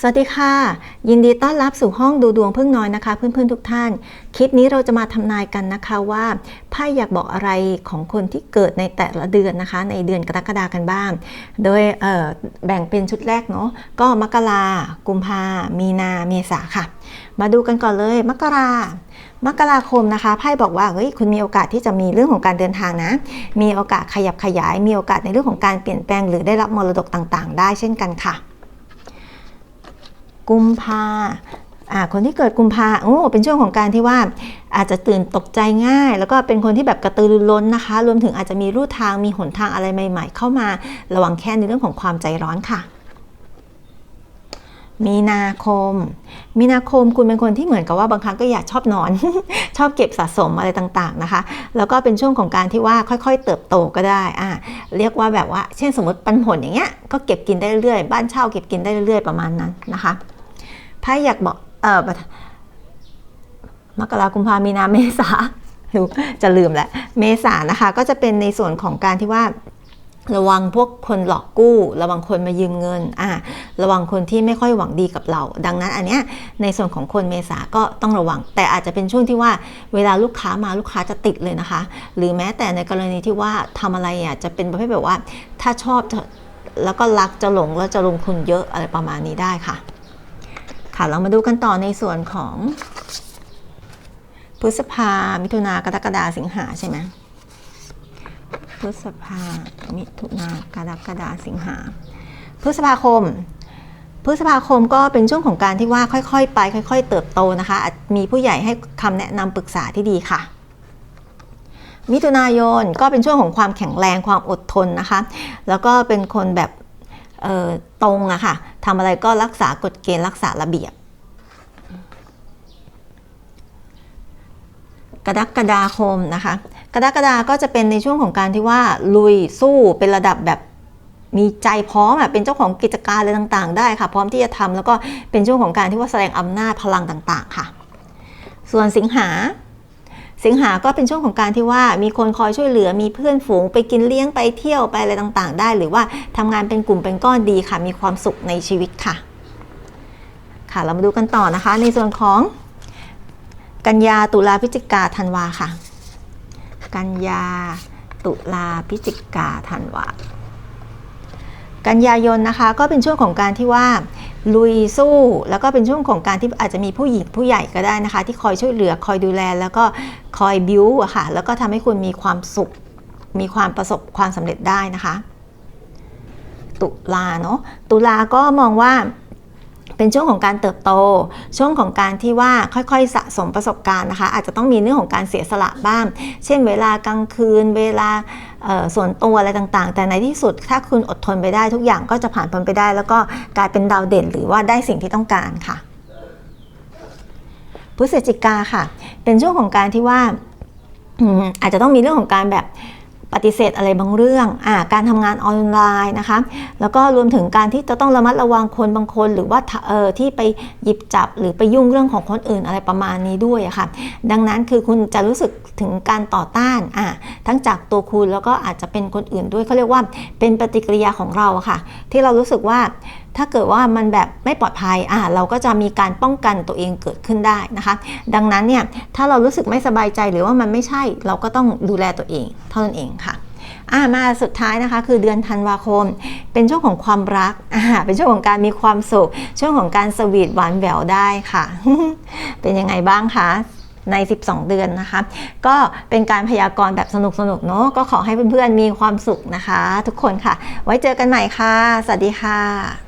สวัสดีค่ะ ยินดีต้อนรับสู่ห้องดูดวงพึ่งน้อยนะคะ เพื่อนๆทุกท่าน คลิปนี้เราจะมาทำนายกันนะคะว่าไพ่อยากบอกอะไรของคนที่เกิดในแต่ละเดือนนะคะ ในเดือนกรกฎากันบ้าง โดยแบ่งเป็นชุดแรกเนาะก็มกรากุมภามีนาเมษาค่ะ มาดูกันก่อนเลยมกรามกราคมนะคะไพ่บอกว่าเฮ้ยคุณมีโอกาสที่จะมีเรื่องของการเดินทางนะ มีโอกาสขยับขยาย มีโอกาสในเรื่องของการเปลี่ยนแปลง หรือได้รับมรดกต่างๆ ได้เช่นกันค่ะ กุมภาคนที่เกิดกุมภาโอ้เป็นช่วงของการที่ว่าอาจจะตื่นตกใจง่าย แล้วก็เป็นคนที่แบบกระตือรือร้นนะคะ รวมถึงอาจจะมีรูทางมีหนทางอะไรใหม่ ๆ เข้ามาระวังแค่ในเรื่องของความใจร้อนค่ะ มีนาคม มีนาคมคุณเป็นคนที่เหมือนกับว่าบางครั้งก็อยากชอบนอน ชอบเก็บสะสมอะไรต่างๆนะคะ แล้วก็เป็นช่วงของการที่ว่าค่อยๆ เติบโตก็ได้อ่าเรียกว่าแบบว่า เช่นสมมติปันผลอย่างเงี้ยก็เก็บกินได้เรื่อยบ้านเช่าเก็บกินได้เรื่อยประมาณนั้นนะคะ ไพ่อยากบอกเออมกรากุมภามีนาเมษาจะลืมแหละเมษานะคะก็จะเป็นในส่วนของการที่ว่า ระวังพวกคนหลอกกู้ ระวังคนมายืมเงินอ่าระวังคนที่ไม่ค่อยหวังดีกับเรา ดังนั้นอันเนี้ยในส่วนของคนเมษาก็ต้องระวัง แต่อาจจะเป็นช่วงที่ว่าเวลาลูกค้ามาลูกค้าจะติดเลยนะคะ หรือแม้แต่ในกรณีที่ว่าทำอะไรอะจะเป็นประเภทแบบว่า ถ้าชอบแล้วก็รักจะหลงแล้วจะลงทุนเยอะอะไรประมาณนี้ได้ค่ะ ค่ะเรามาดูกันต่อในส่วนของ พฤษภา มิถุนากรกฎาสิงหาใช่ไหมพฤษภา มิถุนากรกฎาสิงหา พฤษภาคม พฤษภาคมก็เป็นช่วงของการที่ว่าค่อยๆ ไป ค่อย ๆ เติบโตนะคะมีผู้ใหญ่ให้คำแนะนำปรึกษาที่ดีค่ะมิถุนายนก็เป็นช่วงของความแข็งแรงความอดทนนะคะ แล้วก็เป็นคนแบบตรงอะค่ะ ทำอะไรก็รักษากฎเกณฑ์รักษาระเบียบ กรกฎาคมนะคะ กรกฎาก็จะเป็นในช่วงของการที่ว่าลุยสู้เป็นระดับแบบมีใจพร้อมอะเป็นเจ้าของกิจการอะไรต่างๆ ได้ค่ะ พร้อมที่จะทำแล้วก็เป็นช่วงของการที่ว่าแสดงอำนาจพลังต่างๆ ค่ะ ส่วนสิงหา สิงหาก็เป็นช่วงของการที่ว่ามีคนคอยช่วยเหลือมีเพื่อนฝูงไปกินเลี้ยงไปเที่ยวไปอะไรต่างๆ ได้ หรือว่าทำงานเป็นกลุ่มเป็นก้อนดีค่ะ มีความสุขในชีวิตค่ะ ค่ะเรามาดูกันต่อนะคะ ในส่วนของกันยาตุลาพฤศจิกาธันวาค่ะ กันยาตุลาพฤศจิกาธันวากันยายนนะคะก็เป็นช่วงของการที่ว่า ลุยสู้ แล้วก็เป็นช่วงของการที่อาจจะมีผู้หญิงผู้ใหญ่ก็ได้นะคะ ที่คอยช่วยเหลือคอยดูแล แล้วก็คอยบิวอะค่ะแล้วก็ทำให้คุณมีความสุข มีความประสบความสำเร็จได้นะคะ ตุลาเนาะตุลาก็มองว่า เป็นช่วงของการเติบโต ช่วงของการที่ว่าค่อยๆสะสมประสบการณ์นะคะ อาจจะต้องมีเรื่องของการเสียสละบ้าง เช่น เวลากลางคืน เวลาส่วนตัวอะไรต่างๆ แต่ในที่สุดถ้าคุณอดทนไปได้ทุกอย่างก็จะผ่านพ้นไปได้ แล้วก็กลายเป็นดาวเด่น หรือว่าได้สิ่งที่ต้องการค่ะพฤศจิกาค่ะ เป็นช่วงของการที่ว่าอาจจะต้องมีเรื่องของการแบบ ปฏิเสธอะไรบางเรื่องอ่าการทำงานออนไลน์นะคะ แล้วก็รวมถึงการที่จะต้องระมัดระวังคนบางคน หรือว่าเออที่ไปหยิบจับหรือไปยุ่งเรื่องของคนอื่นอะไรประมาณนี้ด้วยะค่ะ ดังนั้นคือคุณจะรู้สึกถึงการต่อต้านอ่าทั้งจากตัวคุณแล้วก็อาจจะเป็นคนอื่นด้วยเขาเรียกว่าเป็นปฏิกิริยาของเราะค่ะ ที่เรารู้สึกว่า ถ้าเกิดว่ามันแบบไม่ปลอดภัยอ่าเราก็จะมีการป้องกันตัวเองเกิดขึ้นได้นะคะ ดังนั้นเนี่ยถ้าเรารู้สึกไม่สบายใจหรือว่ามันไม่ใช่เราก็ต้องดูแลตัวเอง เท่านั้นเองค่ะอ่ามาสุดท้ายนะคะคือเดือนธันวาคม เป็นช่วงของความรักอ่าเป็นช่วงของการมีความสุข ช่วงของการสวีทหวานแหววได้ค่ะ เป็นยังไงบ้างคะใน 12 เดือนนะคะ ก็เป็นการพยากรณ์แบบสนุกๆเนาะก็ขอให้เพื่อนๆมีความสุขนะคะ ทุกคนค่ะ ไว้เจอกันใหม่ค่ะ สวัสดีค่ะ